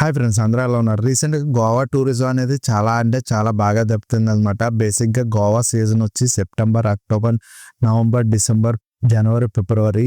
Hi friends అందరూ ఎలా ఉన్నారు? రీసెంట్గా గోవా టూరిజం అనేది చాలా అంటే చాలా బాగా దెబ్బతింది అనమాట బేసిక్గా గోవా సీజన్ వచ్చి సెప్టెంబర్ అక్టోబర్ నవంబర్ డిసెంబర్ జనవరి ఫిబ్రవరి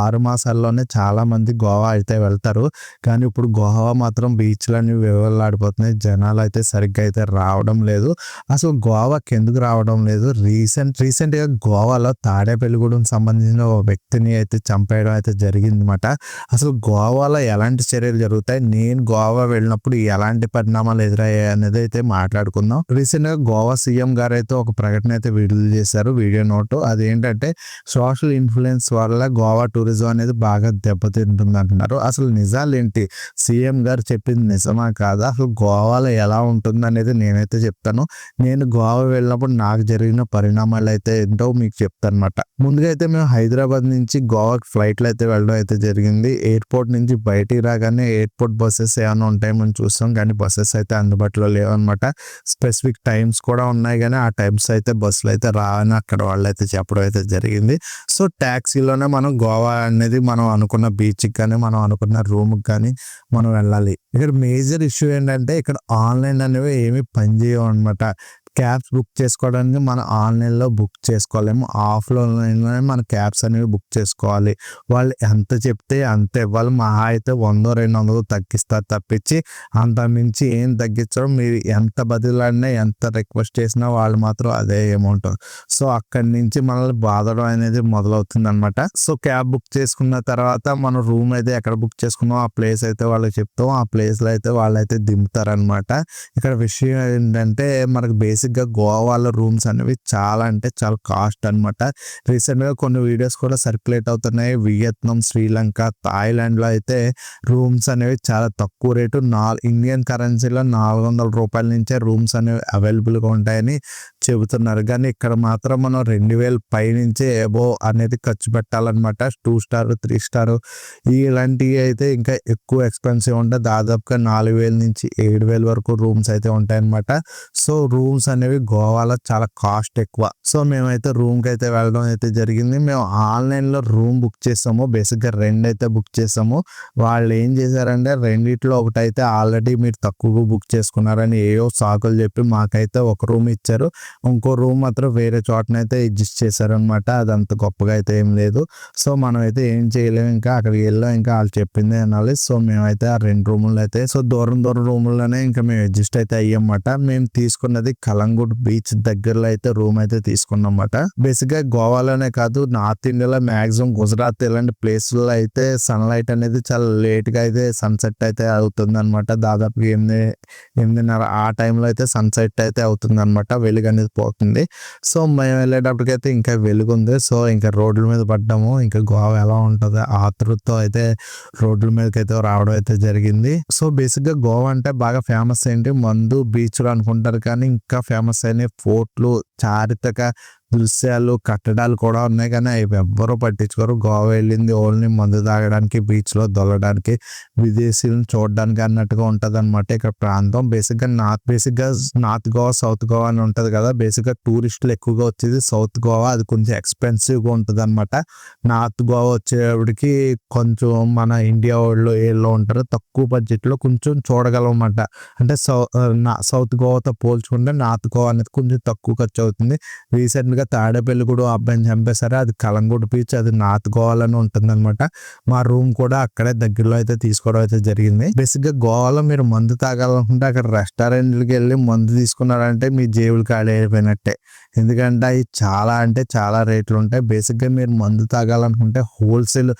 ఆరు మాసాల్లోనే చాలా మంది గోవా అయితే వెళ్తారు. కానీ ఇప్పుడు గోవా మాత్రం బీచ్లన్నీ వివలాడిపోతున్నాయి జనాలు అయితే సరిగ్గా అయితే రావడం లేదు. అసలు గోవాకి ఎందుకు రావడం లేదు? రీసెంట్ రీసెంట్గా గోవాలో తాడేపల్లిగూడెం సంబంధించిన ఒక వ్యక్తిని అయితే చంపేయడం అయితే జరిగింది అనమాట అసలు గోవాలో ఎలాంటి చర్యలు జరుగుతాయి? నేను గోవా వెళ్ళినప్పుడు ఎలాంటి పరిణామాలు ఎదురయ్యాయి అనేది అయితే మాట్లాడుకుందాం. రీసెంట్గా గోవా సీఎం గారు అయితే ఒక ప్రకటన అయితే విడుదల చేశారు. Video note. అదేంటంటే సోషల్ ఇన్ఫ్లుయెన్స్ వల్ల గోవా టూరిజం అనేది బాగా దెబ్బతింటుంది అంటున్నారు అసలు నిజాలు ఏంటి సీఎం గారు చెప్పింది నిజమా కాదా? అసలు గోవాలో ఎలా ఉంటుంది అనేది నేనైతే చెప్తాను. నేను గోవా వెళ్ళినప్పుడు నాకు జరిగిన పరిణామాలు అయితే ఏంటో మీకు చెప్తాను అనమాట ముందుగా అయితే మేము హైదరాబాద్ నుంచి గోవాకి ఫ్లైట్లు అయితే వెళ్ళడం అయితే జరిగింది. ఎయిర్పోర్ట్ నుంచి బయటికి రాగానే ఎయిర్పోర్ట్ బస్సెస్ ఏమైనా ఉంటాయి మనం చూస్తాం. కానీ బస్సెస్ అయితే అందుబాటులో లేవన్నమాట స్పెసిఫిక్ టైమ్స్ కూడా ఉన్నాయి కానీ ఆ టైమ్స్ అయితే బస్సులు అయితే రావని అక్కడ వాళ్ళు అయితే చెప్పడం అయితే జరిగింది. సో ట్యాక్సీలోనే మనం గోవా అనేది మనం అనుకున్న బీచ్కి కానీ మనం అనుకున్న రూమ్కి కానీ మనం వెళ్ళాలి. ఇక్కడ మేజర్ ఇష్యూ ఏంటంటే ఇక్కడ ఆన్లైన్ అనేవి ఏమి పనిచేయవు అనమాట క్యాబ్స్ బుక్ చేసుకోవడానికి మనం ఆన్లైన్లో బుక్ చేసుకోలేము. ఆఫ్లైన్లోనే మన క్యాబ్స్ అనేవి బుక్ చేసుకోవాలి. వాళ్ళు ఎంత చెప్తే అంత ఇవ్వాలి. మహా అయితే వందో రెండు వందలు తగ్గిస్తారు తప్పించి అంత మించి ఏం తగ్గించడం మీరు ఎంత బదిలాడినా ఎంత రిక్వెస్ట్ చేసినా వాళ్ళు మాత్రం అదే అమౌంట్ సో అక్కడి నుంచి మనల్ని బాధడం అనేది మొదలవుతుంది అనమాట సో క్యాబ్ బుక్ చేసుకున్న తర్వాత మనం రూమ్ అయితే ఎక్కడ బుక్ చేసుకున్నాం ఆ ప్లేస్ అయితే వాళ్ళకి చెప్తాం. ఆ ప్లేస్లో అయితే వాళ్ళు అయితే దింపుతారనమాట ఇక్కడ విషయం ఏంటంటే మనకు బేసిక్ బేసిక్గా గోవాలో రూమ్స్ అనేవి చాలా అంటే చాలా కాస్ట్ అనమాట రీసెంట్గా కొన్ని వీడియోస్ కూడా సర్క్యులేట్ అవుతున్నాయి. వియత్నాం శ్రీలంక థాయిలాండ్లో అయితే రూమ్స్ అనేవి చాలా తక్కువ రేటు. నా ఇండియన్ కరెన్సీలో నాలుగు వందల రూపాయల నుంచే రూమ్స్ అనేవి అవైలబుల్గా ఉంటాయని చెబుతున్నారు. కానీ ఇక్కడ మాత్రం మనం రెండు వేల పైనుంచే ఏబో అనేది ఖర్చు పెట్టాలన్నమాట. Two star three star. ఇలాంటివి అయితే ఇంకా ఎక్కువ ఎక్స్పెన్సివ్ ఉంటాయి దాదాపుగా నాలుగు వేల నుంచి ఏడు వేల వరకు రూమ్స్ అయితే ఉంటాయన్నమాట. సో రూమ్స్ అనేవి గోవాలో చాలా కాస్ట్ ఎక్కువ. సో మేమైతే రూమ్కి అయితే వెళ్ళడం అయితే జరిగింది. మేము ఆన్లైన్లో రూమ్ బుక్ చేసాము. బేసిక్గా రెండు అయితే బుక్ చేసాము. వాళ్ళు ఏం చేశారంటే రెండిట్లో ఒకటి అయితే ఆల్రెడీ మీరు తక్కువగా బుక్ చేసుకున్నారని ఏవో సాకులు చెప్పి మాకైతే ఒక రూమ్ ఇచ్చారు. ఇంకో రూమ్ మాత్రం వేరే చోటనైతే అడ్జస్ట్ చేశారనమాట అది అంత గొప్పగా అయితే ఏం లేదు. సో మనం అయితే ఏం చేయలేము ఇంకా అక్కడికి వెళ్ళాం. ఇంకా వాళ్ళు చెప్పింది అనాలి. సో మేమైతే ఆ రెండు రూములు అయితే సో దూరం దూరం రూముల్లోనే ఇంకా మేము అడ్జస్ట్ అయితే అయ్యమాట మేము తీసుకున్నది కలంగుడ్ బీచ్ దగ్గరలో అయితే రూమ్ అయితే తీసుకున్నాం అన్నమాట బేసిక్ గోవాలోనే కాదు నార్త్ ఇండియాలో మాక్సిమం గుజరాత్ ఇలాంటి ప్లేస్లో అయితే సన్లైట్ అనేది చాలా లేట్గా అయితే సన్సెట్ అయితే అవుతుంది అనమాట దాదాపు ఎనిమిది ఎనిమిదిన్నర ఆ టైంలో అయితే సన్సెట్ అయితే అవుతుంది అనమాట వెలుగు అనేది పోతుంది. సో మేము వెళ్ళేటప్పటికైతే ఇంకా వెలుగు ఉంది సో ఇంకా రోడ్ల మీద పడ్డాము. ఇంకా గోవా ఎలా ఉంటుంది ఆతృతో అయితే రోడ్ల మీదకి అయితే రావడం అయితే జరిగింది. సో బేసిక్గా గోవా అంటే బాగా ఫేమస్ ఏంటి? మందు బీచ్లు అనుకుంటారు కానీ ఇంకా ఫేమస్ అయిన ఫోర్ట్లు చారిత్రక దృశ్యాలు కట్టడాలు కూడా ఉన్నాయి కానీ అవి ఎవ్వరూ పట్టించుకోరు. గోవా వెళ్ళింది ఓన్లీ మందు తాగడానికి బీచ్లో దొల్లడానికి విదేశీలను చూడడానికి అన్నట్టుగా ఉంటుంది అనమాట ఇక్కడ ప్రాంతం. బేసిక్గా నార్త్ బేసిక్గా నార్త్ గోవా సౌత్ గోవా అని ఉంటుంది కదా. బేసిక్గా టూరిస్టులు ఎక్కువగా వచ్చేది సౌత్ గోవా. అది కొంచెం ఎక్స్పెన్సివ్గా ఉంటుంది అనమాట నార్త్ గోవా వచ్చేటప్పటికి కొంచెం మన ఇండియా వాళ్ళు ఏళ్ళు ఉంటారు. తక్కువ బడ్జెట్లో కొంచెం చూడగలం అన్నమాట అంటే సౌ సౌత్ గోవాతో పోల్చుకుంటే నార్త్ గోవా అనేది కొంచెం తక్కువ ఖర్చు అవుతుంది రీసెంట్ గా తాడేపల్లి కూడా అబ్బాయిని చంపేశారు? అది కలంగూడు బీచ్ అది నార్త్ గోవాలోనే ఉంటుంది అనమాట మా రూమ్ కూడా అక్కడే దగ్గరలో అయితే తీసుకోవడం అయితే జరిగింది. బేసిక్గా గోవాలో మీరు మందు తాగాలనుకుంటే అక్కడ రెస్టారెంట్లకి వెళ్ళి మందు తీసుకున్నారంటే మీ జేబులు ఖాళీ అయిపోయినట్టే. ఎందుకంటే అవి చాలా అంటే చాలా రేట్లు ఉంటాయి. బేసిక్గా మీరు మందు తాగాలనుకుంటే హోల్సేల్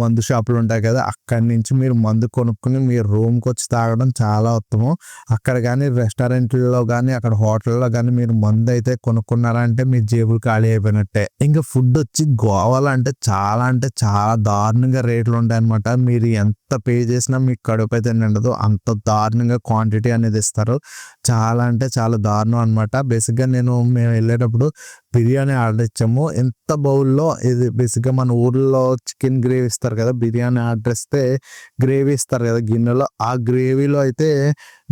మందు షాపులు ఉంటాయి కదా అక్కడి నుంచి మీరు మందు కొనుక్కుని మీ రూమ్కి వచ్చి తాగడం చాలా ఉత్తమం. అక్కడ కానీ రెస్టారెంట్లో కానీ అక్కడ హోటల్లో కానీ మీరు మందు అయితే కొనుక్కున్నారంటే మీ జేబులు ఖాళీ అయిపోయినట్టే. ఇంకా ఫుడ్ వచ్చి గోవాలో అంటే చాలా అంటే చాలా దారుణంగా రేట్లు ఉంటాయి అనమాట మీరు ఎంత పే చేసినా మీకు కడుపు అయితే నిండదు. అంత దారుణంగా క్వాంటిటీ అనేది ఇస్తారు. చాలా అంటే చాలా దారుణం అనమాట బేసిక్గా నేను మేము వెళ్ళేటప్పుడు బిర్యానీ ఆర్డర్ ఇచ్చాము. ఎంత బౌల్లో ఇది బేసిక్గా మన ఊర్లో చికెన్ గ్రేవీ ఇస్తారు కదా బిర్యానీ ఆర్డర్ ఇస్తే గ్రేవీ ఇస్తారు కదా గిన్నెలో. ఆ గ్రేవీలో అయితే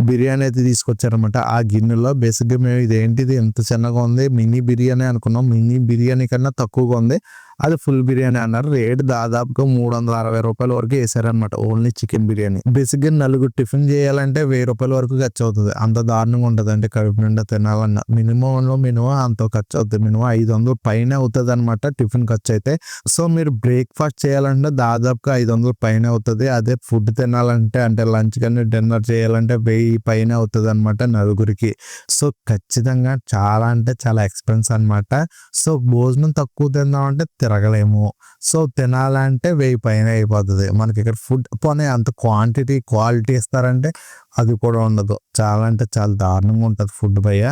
బిర్యానీ అయితే తీసుకొచ్చారనమాట ఆ గిన్నెలో బేసిక్గా మేము ఇది ఏంటిది ఎంత చిన్నగా ఉంది మినీ బిర్యానీ అనుకున్నాం. మినీ బిర్యానీ కన్నా తక్కువగా ఉంది. అది ఫుల్ బిర్యానీ అన్నారు. రేట్ దాదాపుగా మూడు వందల అరవై రూపాయల వరకు వేసారనమాట ఓన్లీ చికెన్ బిర్యానీ. బేసిక్గా నలుగురు టిఫిన్ చేయాలంటే వెయ్యి రూపాయల వరకు ఖర్చు అవుతుంది అంత దారుణంగా ఉంటుంది అంటే కడుపు నిండా తినాలన్నా. మినిమం లో మినిమం అంత ఖర్చు అవుతుంది మినిమం ఐదు వందలు పైన అవుతుంది అనమాట టిఫిన్ ఖర్చు అయితే సో మీరు బ్రేక్ఫాస్ట్ చేయాలంటే దాదాపుగా ఐదు వందలు పైన అవుతుంది. అదే ఫుడ్ తినాలంటే అంటే లంచ్ కానీ డిన్నర్ చేయాలంటే వెయ్యి పైన అవుతుంది అనమాట నలుగురికి. సో ఖచ్చితంగా చాలా అంటే చాలా ఎక్స్పెన్స్ అనమాట సో భోజనం తక్కువ తిందామంటే తిరగలేము సో తినాలంటే వెయ్యి పైన అయిపోతుంది. మనకి ఇక్కడ ఫుడ్ పోనీ అంత క్వాంటిటీ క్వాలిటీ ఇస్తారంటే అది కూడా ఉండదు. చాలా అంటే చాలా దారుణంగా ఉంటుంది ఫుడ్ భయ్య.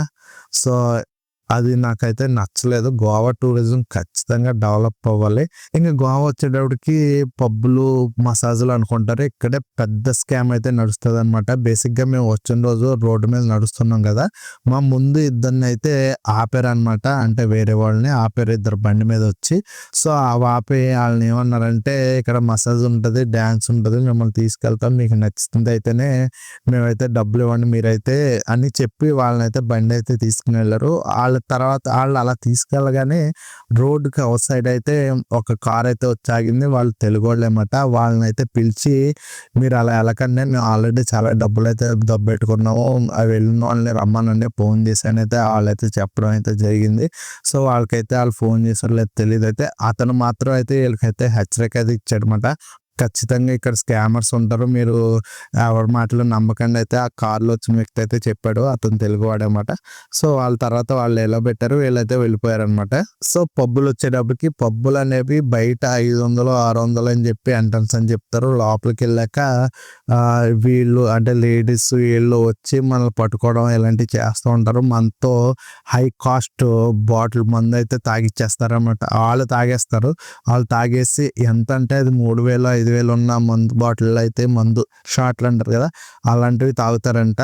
సో అది నాకైతే నచ్చలేదు. గోవా టూరిజం ఖచ్చితంగా డెవలప్ అవ్వాలి. ఇంకా గోవా వచ్చేటప్పటికి పబ్బులు మసాజులు అనుకుంటారు. ఇక్కడే పెద్ద స్కామ్ అయితే నడుస్తుంది అనమాట బేసిక్గా మేము వచ్చిన రోజు రోడ్డు మీద నడుస్తున్నాం కదా. మా ముందు ఇద్దరిని అయితే ఆపారు అనమాట అంటే వేరే వాళ్ళని ఆపారు ఇద్దరు బండి మీద వచ్చి. సో ఆ ఆపి వాళ్ళని ఏమన్నారంటే ఇక్కడ మసాజ్ ఉంటుంది డ్యాన్స్ ఉంటుంది మిమ్మల్ని తీసుకెళ్తాం మీకు నచ్చుతుంది అయితేనే మేమైతే డబ్బులు ఇవ్వండి మీరైతే అని చెప్పి వాళ్ళని అయితే బండి అయితే తీసుకుని వెళ్ళారు. వాళ్ళు తర్వాత వాళ్ళు అలా తీసుకెళ్ళగానే రోడ్డుకి అవుట్ సైడ్ అయితే ఒక కార్ అయితే వచ్చి ఆగింది వాళ్ళు తెలుగు వాళ్ళు అనమాట వాళ్ళని అయితే పిలిచి మీరు అలా వెళ్ళకండి. మేము ఆల్రెడీ చాలా డబ్బులు అయితే దబ్బెట్టుకున్నాము. అవి వెళ్ళిన వాళ్ళని రమ్మనండి. ఫోన్ చేశాను అయితే వాళ్ళైతే చెప్పడం అయితే జరిగింది. సో వాళ్ళకైతే వాళ్ళు ఫోన్ చేసారు లేదు తెలియదు అయితే అతను మాత్రం అయితే వీళ్ళకైతే హెచ్చరిక అయితే ఇచ్చాడనమాట ఖచ్చితంగా ఇక్కడ స్కామర్స్ ఉంటారు. మీరు ఎవరి మాటలు నమ్మకండి అయితే ఆ కార్లో వచ్చిన వ్యక్తి అయితే చెప్పాడు. అతను తెలుగువాడు అనమాట సో వాళ్ళ తర్వాత వాళ్ళు ఎలా పెట్టారు? వీళ్ళైతే వెళ్ళిపోయారనమాట. సో పబ్బులు వచ్చేటప్పటికి పబ్బులు అనేవి బయట ఐదు వందలు ఆరు వందలు అని చెప్పి ఎంట్రన్స్ అని చెప్తారు. లోపలికి వెళ్ళాక వీళ్ళు అంటే లేడీస్ వీళ్ళు వచ్చి మనల్ని పట్టుకోవడం ఇలాంటివి చేస్తూ ఉంటారు. మనతో హై కాస్ట్ బాటిల్ మందు అయితే తాగిచ్చేస్తారన్నమాట వాళ్ళు తాగేస్తారు. వాళ్ళు తాగేసి ఎంత అంటే అది మూడు వేలు ఐదు వేలు ఉన్న మందు బాటిల్ అయితే మందు షార్ట్లు అంటారు కదా అలాంటివి తాగుతారంట.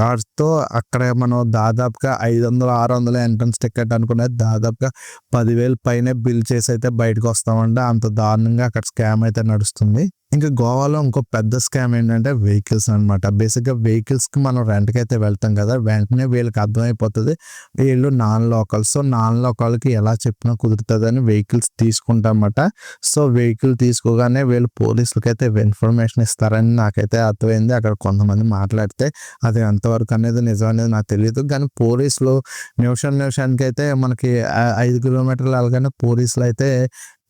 వాటితో అక్కడ మనం దాదాపుగా ఐదు వందలు ఆరు వందల ఎంట్రన్స్ టికెట్ అనుకునేది దాదాపుగా పదివేలు పైనే బిల్ చేసి అయితే బయటకు వస్తామంటే. అంత దారుణంగా అక్కడ స్కామ్ అయితే నడుస్తుంది. ఇంకా గోవాలో ఇంకో పెద్ద స్కామ్ ఏంటంటే వెహికల్స్ అనమాట బేసిక్గా వెహికల్స్కి మనం రెంట్కి అయితే వెళ్తాం కదా వెంటనే వీళ్ళకి అర్థమైపోతుంది వీళ్ళు నాన్ లోకల్. సో నాన్ లోకల్కి ఎలా చెప్పినా కుదురుతుంది అని వెహికల్స్ తీసుకుంటామన్నమాట సో వెహికల్ తీసుకోగానే వీళ్ళు పోలీసులకి అయితే ఇన్ఫర్మేషన్ ఇస్తారని నాకైతే అర్థమైంది. అక్కడ కొంతమంది మాట్లాడితే అది ఎంతవరకు అనేది నిజం అనేది నాకు తెలియదు కానీ పోలీసులు నిమిషం నిమిషానికి అయితే మనకి ఐదు కిలోమీటర్లు వెళ్ళగానే పోలీసులు అయితే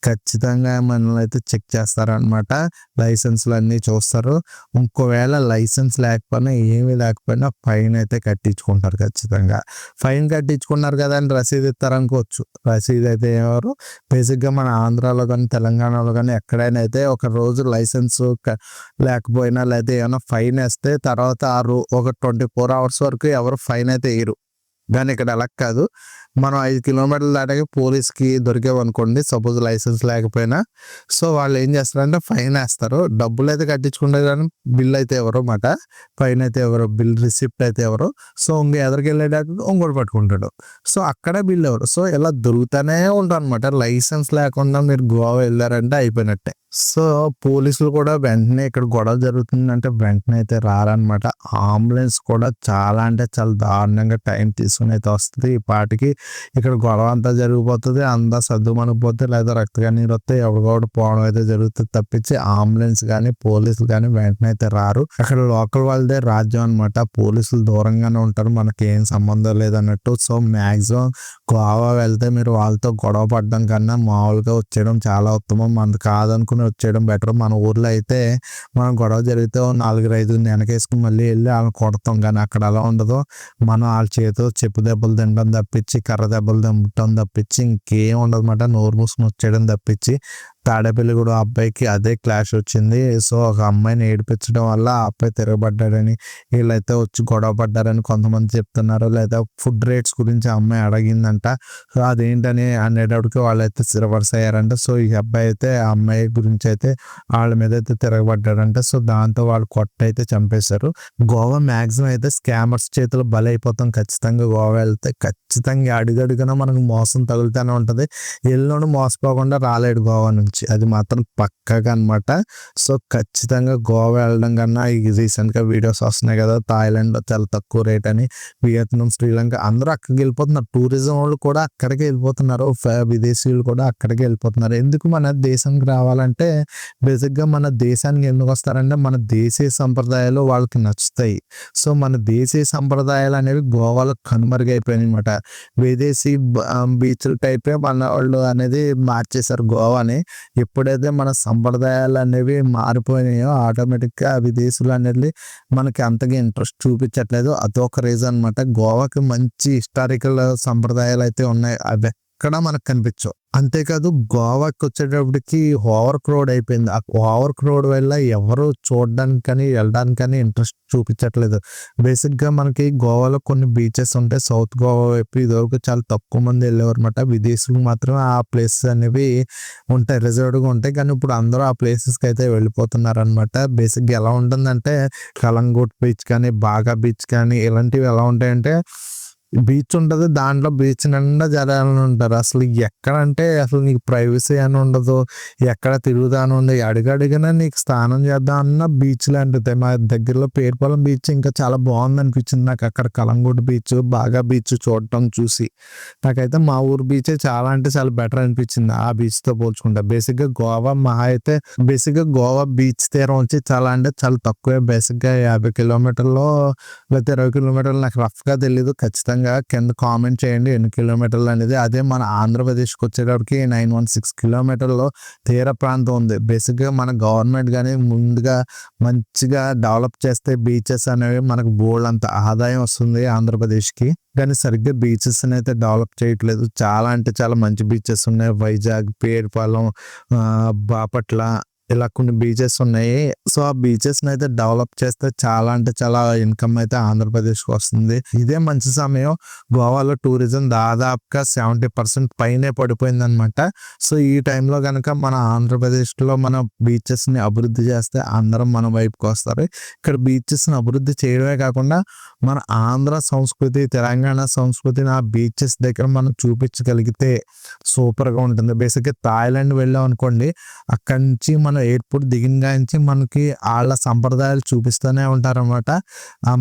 ఖచ్చితంగా మనల్ని అయితే చెక్ చేస్తారనమాట లైసెన్స్లు అన్నీ చూస్తారు. ఇంకోవేళ లైసెన్స్ లేకపోయినా ఏమీ లేకపోయినా ఫైన్ అయితే కట్టించుకుంటారు ఖచ్చితంగా. ఫైన్ కట్టించుకున్నారు కదా అని రసీదు ఇస్తారనుకోవచ్చు. రసీదు అయితే ఎవరు? బేసిక్గా మన ఆంధ్రాలో కానీ తెలంగాణలో కానీ ఎక్కడైనా అయితే ఒక రోజు లైసెన్స్ లేకపోయినా లేదా ఏమైనా ఫైన్ వేస్తే తర్వాత ఆ రో ఒక ట్వంటీ ఫోర్ అవర్స్ వరకు ఎవరు ఫైన్ అయితే వేయరు. కానీ ఇక్కడ అలా కాదు. మనం ఐదు కిలోమీటర్లు దాటాక పోలీస్కి దొరికామనుకోండి సపోజ్ లైసెన్స్ లేకపోయినా. సో వాళ్ళు ఏం చేస్తారంటే ఫైన్ వేస్తారు. డబ్బులు అయితే కట్టించుకుంటారు కానీ బిల్ అయితే ఎవరు మాట. ఫైన్ అయితే ఎవరు బిల్ రిసిప్ట్ అయితే ఎవరు. సో ఇంక ఎదరికి వెళ్ళేటప్పుడు ఇంకోటి పట్టుకుంటాడు. సో అక్కడే బిల్ ఎవరు? సో ఇలా దొరుకుతూనే ఉంటారు అనమాట లైసెన్స్ లేకుండా మీరు గోవా వెళ్ళారంటే అయిపోయినట్టే. సో పోలీసులు కూడా వెంటనే ఇక్కడ గొడవ జరుగుతుందంటే వెంటనే అయితే రారనమాట అంబులెన్స్ కూడా చాలా అంటే చాలా దారుణంగా టైం తీసుకుని అయితే వస్తుంది. ఈ పాటికి ఇక్కడ గొడవ అంతా జరిగిపోతుంది. అంతా సర్దుమనిపోతే లేదా రక్త నీరు వస్తే ఎవరికొకటి పోవడం అయితే జరుగుతుంది తప్పించి అంబులెన్స్ కానీ పోలీసులు కానీ వెంటనే అయితే రారు. అక్కడ లోకల్ వాళ్ళదే రాజ్యం అనమాట పోలీసులు దూరంగానే ఉంటారు. మనకి ఏం సంబంధం లేదన్నట్టు. సో మాక్సిమం గోవా వెళ్తే మీరు వాళ్ళతో గొడవ పడడం కన్నా మామూలుగా వచ్చేయడం చాలా ఉత్తమం. మనది కాదనుకున్న వచ్చేయడం బెటర్. మన ఊర్లో అయితే మనం గొడవ జరిగితే నాలుగు ఐదు వెనకేసుకుని మళ్ళీ వెళ్ళి వాళ్ళని కొడతాం. కానీ అక్కడ అలా ఉండదు. మనం వాళ్ళ చేతితో చెప్పు దెబ్బలు తినడం తప్పించి కర్ర దెబ్బలు తింటాం తప్పించి ఇంకేం ఉండదు అనమాట నోరు మూసుకుని వచ్చేయడం తప్పించి తాడేపల్లి కూడా ఆ అబ్బాయికి అదే క్లాష్ వచ్చింది. సో ఒక అమ్మాయిని ఏడిపించడం వల్ల ఆ అబ్బాయి తిరగబడ్డాడని వీళ్ళైతే వచ్చి గొడవ పడ్డారని కొంతమంది చెప్తున్నారు. లేదా ఫుడ్ రేట్స్ గురించి ఆ అమ్మాయి అడిగిందంట. సో అదేంటని అనేటప్పటికి వాళ్ళైతే రివర్స్ అయ్యారంట సో ఈ అబ్బాయి అయితే ఆ అమ్మాయి గురించి అయితే వాళ్ళ మీద అయితే తిరగబడ్డాడంట. సో దాంతో వాళ్ళు కొట్ట అయితే చంపేశారు. గోవా మ్యాక్సిమం అయితే స్కామర్స్ చేతిలో బలైపోతాం. ఖచ్చితంగా గోవా వెళ్తే ఖచ్చితంగా అడుగడుగున మనకు మోసం తగులుతూనే ఉంటుంది. ఎల్లుండి మోసపోకుండా రాలేడు గోవా నుంచి. నుంచి అది మాత్రం పక్కగా అనమాట సో ఖచ్చితంగా గోవా వెళ్ళడం కన్నా ఈ రీసెంట్గా వీడియోస్ వస్తున్నాయి కదా థాయిలాండ్లో చాలా తక్కువ రేట్ అని వియత్నాం శ్రీలంక అందరూ అక్కడికి వెళ్ళిపోతున్నారు. టూరిజం వాళ్ళు కూడా అక్కడికి వెళ్ళిపోతున్నారు. విదేశీయులు కూడా అక్కడికే వెళ్ళిపోతున్నారు. ఎందుకు మన దేశానికి రావాలంటే బేసిక్గా మన దేశానికి ఎందుకు వస్తారంటే మన దేశీయ సంప్రదాయాలు వాళ్ళకి నచ్చుతాయి. సో మన దేశీయ సంప్రదాయాలు అనేవి గోవాలో కనుమరుగైపోయినాయి అనమాట విదేశీ బీచ్ల టైపే మన వాళ్ళు అనేది మార్చేశారు గోవాని. ఎప్పుడైతే మన సంప్రదాయాలు అనేవి మారిపోయినాయో ఆటోమేటిక్గా విదేశీయులు అనేది మనకి అంతగా ఇంట్రెస్ట్ చూపించట్లేదు. అదొక రీజన్ అనమాట గోవాకి మంచి హిస్టారికల్ సంప్రదాయాలు అయితే ఉన్నాయి అదే ఎక్కడ మనకు కనిపించవు. అంతేకాదు గోవాకి వచ్చేటప్పటికి ఓవర్ క్రౌడ్ అయిపోయింది. ఆ ఓవర్ క్రౌడ్ వల్ల ఎవరు చూడడానికి కానీ వెళ్ళడానికి కానీ ఇంట్రెస్ట్ చూపించట్లేదు. బేసిక్గా మనకి గోవాలో కొన్ని బీచెస్ ఉంటాయి. సౌత్ గోవా వైపు ఇదివరకు చాలా తక్కువ మంది వెళ్ళేవారు అనమాట విదేశీయులు మాత్రం ఆ ప్లేసెస్ అనేవి ఉంటాయి. రిజర్వ్డ్గా ఉంటాయి. కానీ ఇప్పుడు అందరూ ఆ ప్లేసెస్కి అయితే వెళ్ళిపోతున్నారు అనమాట బేసిక్గా ఎలా ఉంటుందంటే కలంగూట్ బీచ్ కానీ బాగా బీచ్ కానీ ఇలాంటివి ఎలా ఉంటాయంటే బీచ్ ఉంటుంది దాంట్లో బీచ్ నిండా జనాలు ఉంటారు. అసలు ఎక్కడ అంటే అసలు నీకు ప్రైవసీ అని ఉండదు. ఎక్కడ తిరుగుదాని ఉంది అడుగడిగినా నీకు స్నానం చేద్దాం అన్న బీచ్ లాంటిది. మా దగ్గరలో పేరుపాలెం బీచ్ ఇంకా చాలా బాగుంది అనిపించింది నాకు. అక్కడ కలంగూట బీచ్ బాగా బీచ్ చూడటం చూసి. నాకైతే మా ఊరు బీచే చాలా అంటే చాలా బెటర్ అనిపించింది ఆ బీచ్తో పోల్చుకుంటా. పోల్చుకుంటే గోవా మహా అయితే బేసిక్గా గోవా బీచ్ తీరం వచ్చి చాలా అంటే చాలా తక్కువే. బేసిక్గా యాభై కిలోమీటర్లో లేకపోతే ఇరవై కిలోమీటర్లు నాకు రఫ్గా తెలియదు ఖచ్చితంగా కింద కామెంట్ చేయండి ఎన్ని కిలోమీటర్లు అనేది. అదే మన ఆంధ్రప్రదేశ్కి వచ్చేటప్పటికి నైన్ వన్ సిక్స్ కిలోమీటర్లో తీర ప్రాంతం ఉంది. బేసిక్గా మన గవర్నమెంట్ కానీ ముందుగా మంచిగా డెవలప్ చేస్తే బీచెస్ అనేవి మనకు బోల్డ్ అంత ఆదాయం వస్తుంది ఆంధ్రప్రదేశ్కి. కానీ సరిగ్గా బీచెస్ అయితే డెవలప్ చేయట్లేదు. చాలా అంటే చాలా మంచి బీచెస్ ఉన్నాయి. వైజాగ్ పేరుపాలెం బాపట్ల ఇలా కొన్ని బీచెస్ ఉన్నాయి. సో ఆ బీచెస్ అయితే డెవలప్ చేస్తే చాలా అంటే చాలా ఇన్కమ్ అయితే ఆంధ్రప్రదేశ్కి వస్తుంది. ఇదే మంచి సమయం. గోవాలో టూరిజం దాదాపుగా సెవెంటీ పర్సెంట్ పైనే పడిపోయింది అనమాట సో ఈ టైంలో కనుక మన ఆంధ్రప్రదేశ్లో మన బీచెస్ని ని అభివృద్ధి చేస్తే అందరం మన వైపుకి వస్తారు. ఇక్కడ బీచెస్ని ని అభివృద్ధి చేయడమే కాకుండా మన ఆంధ్ర సంస్కృతి తెలంగాణ సంస్కృతిని ఆ బీచెస్ దగ్గర మనం చూపించగలిగితే సూపర్గా ఉంటుంది. బేసిక్గా థాయిలాండ్ వెళ్ళాం అనుకోండి అక్కడి నుంచి మన ఎయిర్పోర్ట్ దిగిన నుంచి మనకి వాళ్ళ సంప్రదాయాలు చూపిస్తూనే ఉంటారనమాట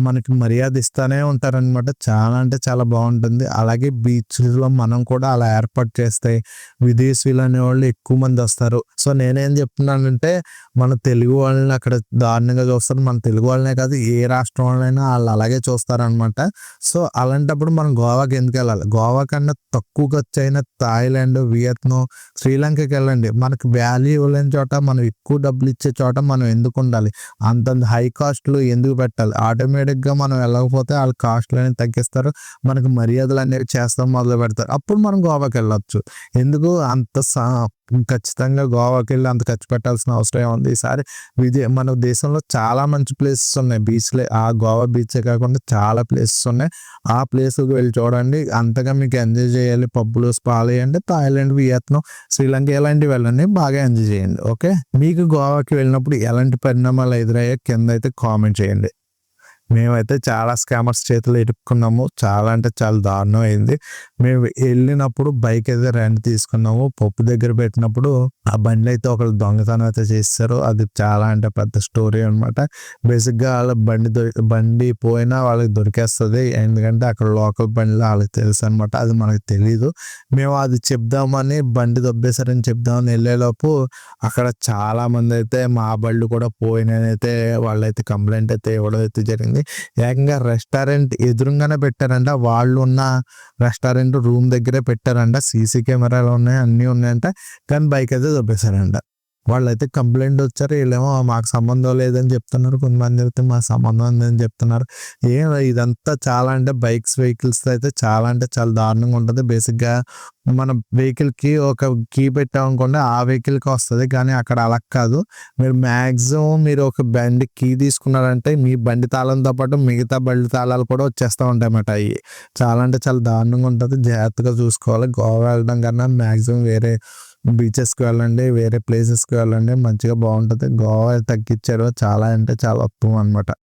మనకి మర్యాద ఇస్తూనే ఉంటారన్నమాట. చాలా అంటే చాలా బాగుంటుంది. అలాగే బీచ్లో మనం కూడా అలా ఏర్పాటు చేస్తే విదేశీయులు అనేవాళ్ళు ఎక్కువ మంది వస్తారు. సో నేనేం చెప్తున్నానంటే మన తెలుగు వాళ్ళని అక్కడ దారుణంగా చూస్తారు. మన తెలుగు వాళ్ళనే కాదు ఏ రాష్ట్రం వాళ్ళైనా వాళ్ళు అలాగే చూస్తారనమాట సో అలాంటప్పుడు మనం గోవాకి ఎందుకు వెళ్ళాలి? గోవా కన్నా తక్కువ ఖర్చు అయిన థాయిలాండ్ వియత్నాం శ్రీలంకకి వెళ్ళండి. మనకి వాల్యూ లేని చోట మనం ఎక్కువ డబ్బులు ఇచ్చే చోట మనం ఎందుకు ఉండాలి? అంతంత హై కాస్ట్లు ఎందుకు పెట్టాలి? ఆటోమేటిక్గా మనం వెళ్ళకపోతే వాళ్ళ కాస్ట్లు అనేవి తగ్గిస్తారు. మనకు మర్యాదలు అనేవి చేస్తాం మొదలు పెడతారు అప్పుడు మనం గోవాకి వెళ్ళొచ్చు. ఎందుకు? అంత ఖచ్చితంగా గోవాకి వెళ్ళి అంత ఖర్చు పెట్టాల్సిన అవసరం ఉంది ఈసారి విజయ మన దేశంలో చాలా మంచి ప్లేసెస్ ఉన్నాయి. బీచ్లే ఆ గోవా బీచే కాకుండా చాలా ప్లేసెస్ ఉన్నాయి. ఆ ప్లేస్కి వెళ్ళి చూడండి. అంతగా మీకు ఎంజాయ్ చేయాలి. పబ్బులు స్పాలు అంటే థాయిలాండ్ వియత్నం శ్రీలంక ఇలాంటివి వెళ్ళండి. బాగా ఎంజాయ్ చేయండి. ఓకే? మీకు గోవాకి వెళ్ళినప్పుడు ఎలాంటి పరిణామాలు ఎదురయ్యా కింద అయితే కామెంట్ చేయండి. మేమైతే చాలా స్కామర్స్ చేతులు ఇరుక్కున్నాము. చాలా అంటే చాలా దారుణం అయింది. మేము వెళ్ళినప్పుడు బైక్ అయితే రెంట్ తీసుకున్నాము. పప్పు దగ్గర పెట్టినప్పుడు ఆ బండి అయితే ఒకళ్ళు దొంగతనం అయితే చేస్తారు. అది చాలా అంటే పెద్ద స్టోరీ అనమాట బేసిక్గా వాళ్ళ బండి బండి పోయినా వాళ్ళకి దొరికేస్తుంది. ఎందుకంటే అక్కడ లోకల్ బండిలో వాళ్ళకి తెలుసు అనమాట అది మనకు తెలియదు మేము అది చెప్దామని బండి దొబ్బేశారని చెప్దామని వెళ్ళేలోపు అక్కడ చాలా మంది అయితే మా బళ్ళు కూడా పోయినైతే వాళ్ళైతే కంప్లైంట్ అయితే ఇవ్వడం అయితే జరిగింది. ఏకంగా రెస్టారెంట్ ఎదురుగానే పెట్టారంట. వాళ్ళు ఉన్న రెస్టారెంట్ రూమ్ దగ్గరే పెట్టారంట. సీసీ కెమెరాలు ఉన్నాయి అన్నీ ఉన్నాయంట. కానీ బైక్ అయితే దొబ్బేశారంట వాళ్ళైతే కంప్లైంట్ వచ్చారు వీళ్ళేమో మాకు సంబంధం లేదని చెప్తున్నారు కొంతమంది అయితే మా సంబంధం ఉందని చెప్తున్నారు. ఏం ఇదంతా చాలా అంటే బైక్స్ వెహికల్స్ అయితే చాలా అంటే చాలా దారుణంగా ఉంటుంది. బేసిక్గా మన వెహికల్కి ఒక కీ పెట్టామనుకోండి ఆ వెహికల్కి వస్తుంది. కానీ అక్కడ అలా కాదు. మీరు మ్యాక్సిమం మీరు ఒక బండి కీ తీసుకున్నారంటే మీ బండి తాళంతో పాటు మిగతా బండి తాళాలు కూడా వచ్చేస్తూ ఉంటాయి అన్నమాట. అవి చాలా అంటే చాలా దారుణంగా ఉంటుంది. జాగ్రత్తగా చూసుకోవాలి. గోవా వెళ్ళడం కన్నా మ్యాక్సిమం వేరే బీచెస్కి వెళ్ళండి వేరే ప్లేసెస్కి వెళ్ళండి మంచిగా బాగుంటుంది. గోవా తగ్గించారు చాలా అంటే చాలా ఉత్తమం అనమాట